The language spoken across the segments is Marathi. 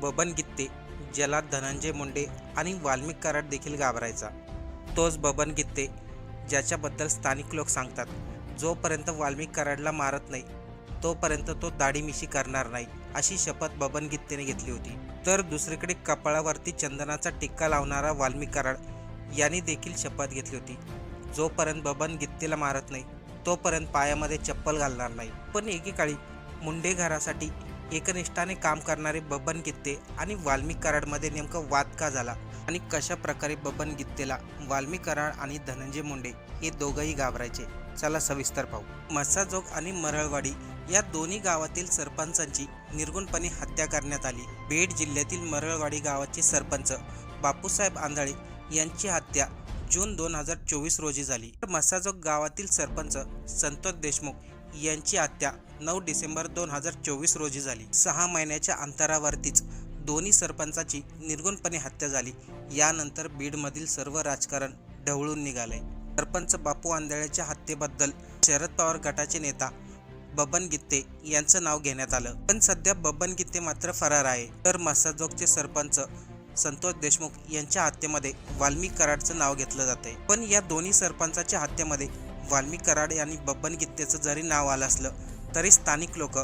बबन गित्ते ज्याला धनंजय मुंडे आणि वाल्मिक कराड देखील घाबरायचा. तोच बबन गित्ते ज्याच्याबद्दल स्थानिक लोक सांगतात जोपर्यंत वाल्मिक कराडला मारत नाही तोपर्यंत तो दाढीमिशी करणार नाही अशी शपथ बबन गित्तेने घेतली होती. तर दुसरीकडे कपाळावरती चंदनाचा टिक्का लावणारा वाल्मिक कराड यांनी देखील शपथ घेतली होती. जोपर्यंत बबन गित्तेला मारत नाही तोपर्यंत पायामध्ये चप्पल घालणार नाही. पण एकेकाळी मुंडे घरासाठी एकनिष्ठाने काम करणारे बबन गित्ते आणि वाल्मिक कराडमध्ये नेमकं वाद का झाला? आणि कशा प्रकारे बबन गित्तेला वाल्मिक कराड आणि धनंजय मुंडे हे दोघंही घाबरायचे? चला सविस्तर पाहू. मस्साजोग आणि मरळवाडी या दोन्ही गावातील सरपंचांची निर्गुणपणे हत्या करण्यात आली. बीड जिल्ह्यातील मरळवाडी गावाचे सरपंच बापूसाहेब आंधळे यांची हत्या जून दोन हजार चोवीस रोजी झाली. तर मस्साजोग गावातील सरपंच संतोष देशमुख यांची हत्या नऊ डिसेंबर दोन हजार चोवीस रोजी झाली. सहा महिन्याच्या अंतरावरतीच दोन्ही सरपंचाची निर्गुणपणे हत्या झाली. यानंतर बीडमधील सर्व राजकारण ढवळून निघाले. सरपंच बापू आंधळेच्या हत्येबद्दल शरद पवार गटाचे नेता बबन गित्ते यांचं नाव घेण्यात आलं. पण सध्या बबन गित्ते मात्र फरार आहे. तर मसाजोगचे सरपंच संतोष देशमुख यांच्या हत्येमध्ये वाल्मिक कराडचं नाव घेतलं जाते पण या दोन्ही सरपंचाच्या हत्येमध्ये वाल्मिक कराड यांनी बब्बन गीतेचं जरी नाव आलं असलं तरी स्थानिक लोक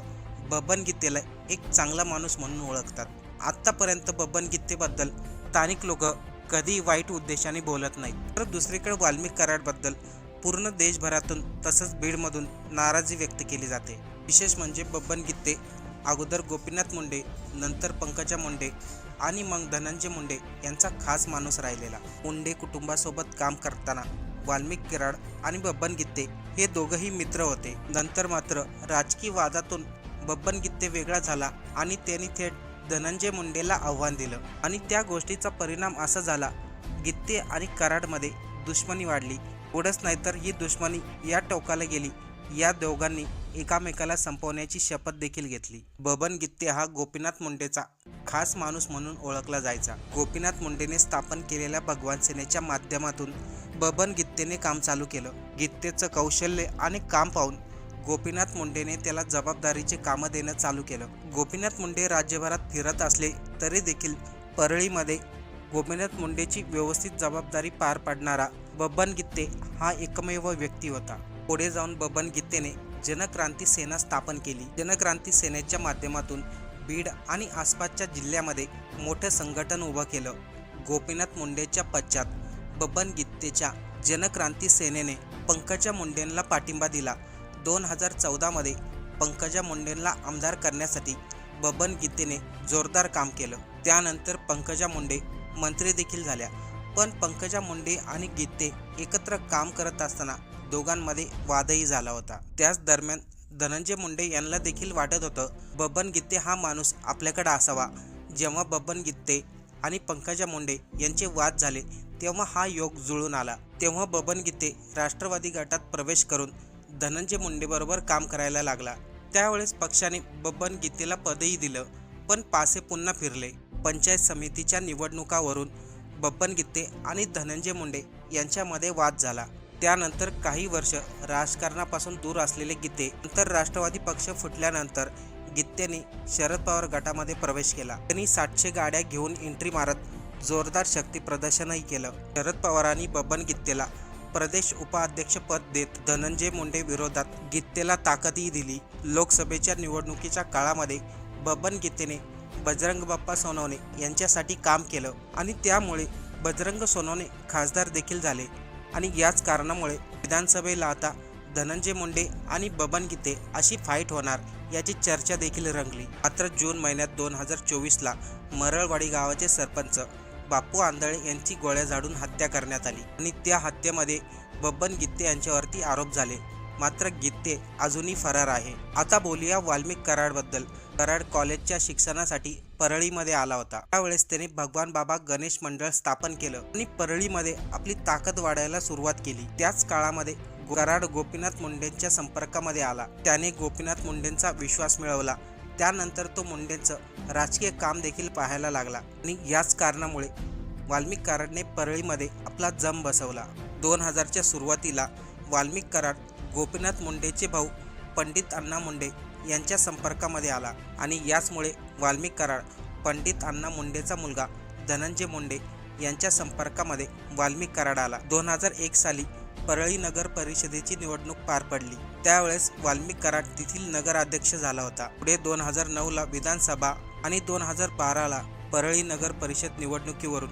बब्बन गीतेला एक चांगला माणूस म्हणून ओळखतात. आत्तापर्यंत बबन गीतेबद्दल स्थानिक लोक कधी वाईट उद्देशाने बोलत नाहीत. तर दुसरीकडे वाल्मिक कराडबद्दल पूर्ण देशभरातून तसंच बीडमधून नाराजी व्यक्त केली जाते. विशेष म्हणजे बब्बन गीते अगोदर गोपीनाथ मुंडे नंतर पंकजा मुंडे आणि मग धनंजय मुंडे यांचा खास माणूस राहिलेला. मुंडे कुटुंबासोबत काम करताना वाल्मिक कराड आणि बब्बन गित्ते हे दोघंही मित्र होते. नंतर मात्र राजकीय वादातून बब्बन गित्ते वेगळा झाला आणि त्यांनी थेट धनंजय मुंडेला आव्हान दिलं आणि त्या गोष्टीचा परिणाम असा झाला गित्ते आणि कराडमध्ये दुश्मनी वाढली. एवढंच नाही तर ही दुश्मनी या टोकाला गेली. या दोघांनी एकामेकाला संपवण्याची शपथ देखील घेतली. बबन गित्ते हा गोपीनाथ मुंडेचा खास माणूस म्हणून ओळखला जायचा. गोपीनाथ मुंडेने स्थापन केलेल्या भगवान सेनेच्या माध्यमातून बबन गित्तेने काम चालू केलं. गित्तेचं कौशल्य आणि काम पाहून गोपीनाथ मुंडेने त्याला जबाबदारीचे कामं देणं चालू केलं. गोपीनाथ मुंडे राज्यभरात फिरत असले तरी देखील परळीमध्ये गोपीनाथ मुंडेची व्यवस्थित जबाबदारी पार पाडणारा बबन गित्ते हा एकमेव व्यक्ती होता. पुढे जाऊन बबन गित्तेने जनक्रांती सेना स्थापन केली. जनक्रांती सेनेच्या माध्यमातून बीड आणि आसपासच्या जिल्ह्यामध्ये मोठं संघटन उभं केलं. गोपीनाथ मुंडेच्या पश्चात बबन गित्तेच्या जनक्रांती सेनेने पंकजा मुंडेंना पाठिंबा दिला. दोन हजार चौदामध्ये पंकजा मुंडेंना आमदार करण्यासाठी बबन गीतेने जोरदार काम केलं. त्यानंतर पंकजा मुंडे मंत्री देखील झाल्या. पण पंकजा मुंडे आणि गीते एकत्र काम करत असताना दोघांमध्ये वादही झाला होता. त्याच दरम्यान धनंजय मुंडे यांना देखील वाटत होतं बबन गीते हा माणूस आपल्याकडे असावा. जेव्हा बबन गीते आणि पंकजा मुंडे यांचे वाद झाले तेव्हा हा योग जुळून आला. तेव्हा बबन गीते राष्ट्रवादी गटात प्रवेश करून धनंजय मुंडेबरोबर काम करायला लागला. त्यावेळेस पक्षाने बब्बन गीतेला पदही दिलं पण पासे पुन्हा फिरले. पंचायत समितीच्या निवडणुकावरून बब्बन गीते आणि धनंजय मुंडे यांच्यामध्ये वाद झाला. त्यानंतर काही वर्ष राजकारणापासून दूर असलेले गीते नंतर राष्ट्रवादी पक्ष फुटल्यानंतर गीतेने शरद पवार गटामध्ये प्रवेश केला. त्यांनी सातशे गाड्या घेऊन एंट्री मारत जोरदार शक्ती प्रदर्शनही केलं. शरद पवारांनी बबन गीतेला प्रदेश उपाध्यक्षपद देत धनंजय मुंडे विरोधात गित्तेला ताकदही दिली. लोकसभेच्या निवडणुकीच्या काळामध्ये बबन गीतेने बजरंग बाप्पा सोनवणे यांच्यासाठी काम केलं आणि त्यामुळे बजरंग सोनवणे खासदार देखील झाले आणि याच कारणामुळे विधानसभेला आता धनंजय मुंडे आणि बबन गीते अशी फाईट होणार. याची चर्चा देखील रंगली. मात्र जून महिन्यात दोन हजार चोवीसला मरळवाडी गावाचे सरपंच बापू आंधळे यांची गोळ्या झाडून हत्या करण्यात आली आणि त्या हत्येमध्ये बब्बन गित्ते यांच्यावरती आरोप झाले. मात्र गित्ते अजूनही फरार आहे. आता बोलूया वाल्मिक कराडबद्दल. कराड कॉलेजच्या शिक्षणासाठी परळीमध्ये आला होता. त्यावेळेस त्याने भगवान बाबा गणेश मंडळ स्थापन केलं आणि परळीमध्ये आपली ताकद वाढायला सुरुवात केली. त्याच काळामध्ये कराड गोपीनाथ मुंडेंच्या संपर्कामध्ये आला. त्याने गोपीनाथ मुंडेंचा विश्वास मिळवला. त्यानंतर तो मुंडेंचं राजकीय काम देखील पाहायला लागला आणि याच कारणामुळे वाल्मिक कराडने परळीमध्ये आपला जम बसवला. दोन हजारच्या सुरुवातीला वाल्मिक कराड गोपीनाथ मुंडेचे भाऊ पंडित अण्णा मुंडे यांच्या संपर्कामध्ये आला आणि याचमुळे वाल्मिक कराड पंडित अण्णा मुंडेचा मुलगा धनंजय मुंडे यांच्या संपर्कामध्ये वाल्मिक कराड आला. दोन हजार एक साली परळी नगर परिषदेची निवडणूक पार पडली. त्यावेळेस वाल्मिक कराड तेथील नगराध्यक्ष झाला होता. पुढे दोन हजार नऊला विधानसभा आणि दोन हजार बाराला परळी नगर परिषद निवडणुकीवरून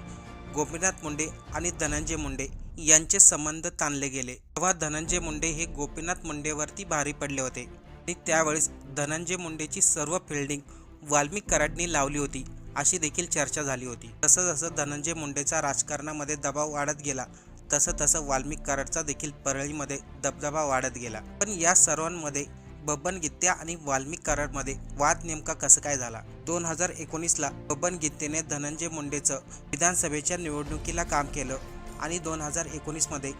गोपीनाथ मुंडे आणि धनंजय मुंडे यांचे संबंध ताणले गेले. तेव्हा धनंजय मुंडे हे गोपीनाथ मुंडेवरती भारी पडले होते. आणि त्यावेळेस धनंजय मुंडेची सर्व फिल्डिंग वाल्मिक कराडनी लावली होती अशी देखील चर्चा झाली होती. जसं जसं धनंजय मुंडेचा राजकारणामध्ये दबाव वाढत गेला तसं तसं वाल्मिक कराडचा देखील परळीमध्ये दबदबा वाढत गेला. पण या सर्वांमध्ये बबन गित्त्या आणि वाल्मिक कराडमध्ये वाद नेमका कसं काय झाला? दोन हजार एकोणीसला बबन गित्तेने धनंजय मुंडेचं विधानसभेच्या निवडणुकीला काम केलं आणि दोन हजार एकोणीसमध्ये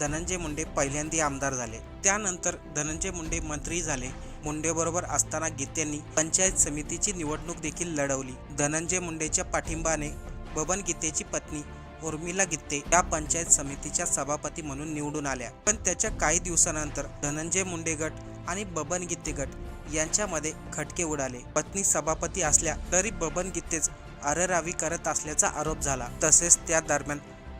धनंजय मुंडे पहिल्यांदा आमदार झाले. त्यानंतर धनंजय मुंडे मंत्री झाले. मुंडेबरोबर असताना गीतेंनी पंचायत समितीची निवडणूक देखील लढवली. धनंजय मुंडेच्या पाठिंबाने बबन गीतेची पत्नी उर्मिला गित्ते या पंचायत समितीच्या सभापती म्हणून निवडून आल्या. पण त्याच्या काही दिवसानंतर धनंजय मुंडे गट आणि बबन गित्ते गट यांच्यामध्ये खटके उडाले. पत्नी सभापती असल्या तरी बबन गित्तेच अरेरावी करत असल्याचा आरोप झाला. तसेच त्या दरम्यान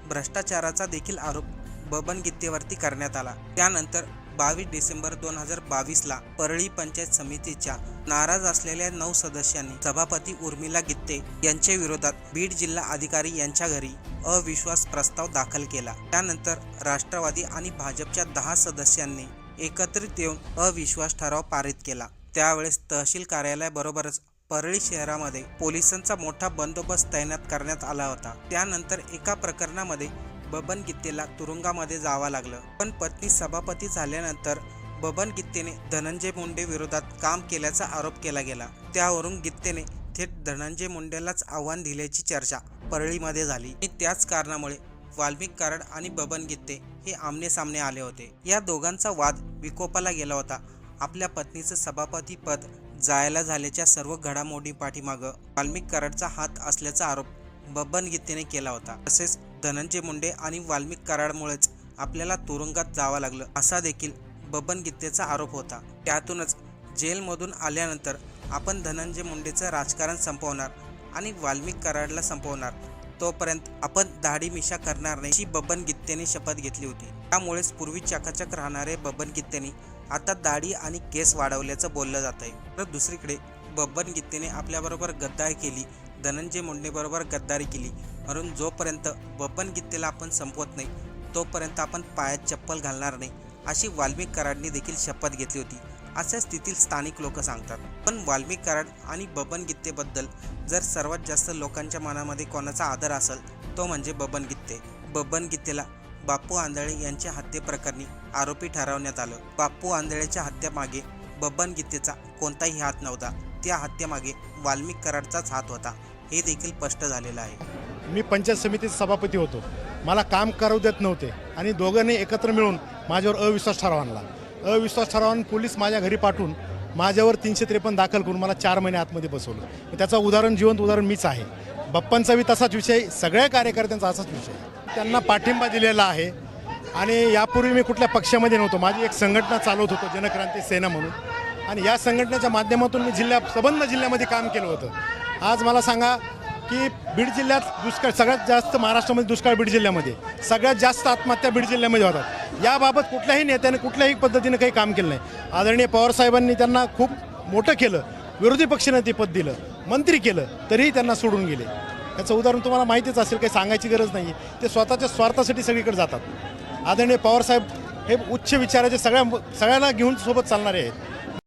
भ्रष्टाचाराचा देखील आरोप बबन गित्तेवरती करण्यात आला. त्यानंतर बावीस डिसेंबर दोन हजार बावीसला परळी पंचायत समितीच्या नाराज असलेल्या नऊ सदस्यांनी सभापती उर्मिला गित्ते यांच्या विरोधात बीड जिल्हा अधिकारी यांच्या घरी अविश्वास प्रस्ताव दाखल केला. त्यानंतर राष्ट्रवादी आणि भाजपच्या दहा सदस्यांनी एकत्रित येऊन अविश्वास ठराव पारित केला. त्यावेळेस तहसील कार्यालयाबरोबरच परळी शहरामध्ये पोलिसांचा मोठा बंदोबस्त तैनात करण्यात आला होता. त्यानंतर एका प्रकरणामध्ये बबन गित्तेला तुरुंगामध्ये जावं लागलं. पण पत्नी सभापती झाल्यानंतर बबन गित्तेने धनंजय मुंडे विरोधात काम केल्याचा आरोप केला गेला. त्यावरून गित्तेने थेट धनंजय मुंडेलाच आव्हान दिल्याची चर्चा परळीमध्ये झाली आणि त्याच कारणामुळे वाल्मिक कराड आणि बबन गित्ते हे आमने सामने आले होते. या दोघांचा वाद विकोपाला गेला होता. आपल्या पत्नीचं सभापती पद जायला झाल्याच्या सर्व घडामोडी पाठीमागं वाल्मिक कराडचा हात असल्याचा आरोप बबन गीतेने केला होता. तसेच धनंजय मुंडे आणि वाल्मिक कराडमुळेच आपल्याला तुरुंगात जावं लागलं असा देखील बबन गीतेचा आरोप होता. त्यातूनच जेलमधून आल्यानंतर आपण धनंजय मुंडेचं राजकारण संपवणार आणि वाल्मिक कराडला संपवणार. तोपर्यंत आपण दाढी मिशा करणार नाही अशी बबन गित्तेने शपथ घेतली होती. त्यामुळेच पूर्वी चकाचक राहणारे बबन गित्तेने आता दाढी आणि केस वाढवल्याचं बोललं जात आहे तर दुसरीकडे बबन गित्तेने आपल्याबरोबर गद्दारी केली धनंजय मुंडेबरोबर गद्दारी केली. म्हणून जोपर्यंत बब्बन गीतेला आपण संपवत नाही तोपर्यंत आपण पायात चप्पल घालणार नाही अशी वाल्मिक कराडनी देखील शपथ घेतली होती. अशा स्थितीत स्थानिक लोक सांगतात. पण वाल्मिक कराड आणि बबन गित्तेबद्दल जर सर्वात जास्त लोकांच्या मनामध्ये कोणाचा आदर असेल तो म्हणजे बबन गित्ते बबन गित्तेला बापू आंधळे यांच्या हत्येप्रकरणी आरोपी ठरवण्यात आलं. बापू आंधळेच्या हत्येमागे बबन गीतेचा कोणताही हात नव्हता. त्या हत्येमागे वाल्मिक कराडचाच हात होता. हे देखील स्पष्ट झालेलं आहे. मी पंचायत समितीचा सभापती होतो. मला काम करू देत नव्हते आणि दोघांनी एकत्र मिळून माझ्यावर अविश्वास ठराव आणला. अविश्वास ठरावान पोलीस माझ्या घरी पाठवून माझ्यावर तीनशे त्रेपन्न दाखल करून मला चार महिने आतमध्ये बसवलं. त्याचं उदाहरण जिवंत उदाहरण मीच आहे. बाप्पांचा बी तसाच विषय सगळ्या कार्यकर्त्यांचा असाच विषय त्यांना पाठिंबा दिलेला आहे आणि यापूर्वी मी कुठल्या पक्षामध्ये नव्हतो. माझी एक संघटना चालवत होतो जनक्रांती सेना म्हणून. आणि या संघटनेच्या माध्यमातून मी जिल्ह्या सबंध जिल्ह्यामध्ये काम केलं होतं. आज मला सांगा की बीड जिल्ह्यात दुष्काळ सगळ्यात जास्त महाराष्ट्रामध्ये दुष्काळ बीड जिल्ह्यामध्ये. सगळ्यात जास्त आत्महत्या बीड जिल्ह्यामध्ये होतात. याबाबत कुठल्याही नेत्याने कुठल्याही पद्धतीने काही काम केलं नाही. आदरणीय पवारसाहेबांनी त्यांना खूप मोठं केलं. विरोधी पक्षाने ते पद दिलं. मंत्री केलं. तरीही त्यांना सोडून गेले. याचं उदाहरण तुम्हाला माहितीच असेल काही सांगायची गरज नाही ते स्वतःच्या स्वार्थासाठी सगळीकडे जातात. आदरणीय पवारसाहेब हे उच्च विचाराचे सगळ्या सगळ्यांना घेऊन सोबत चालणारे आहेत.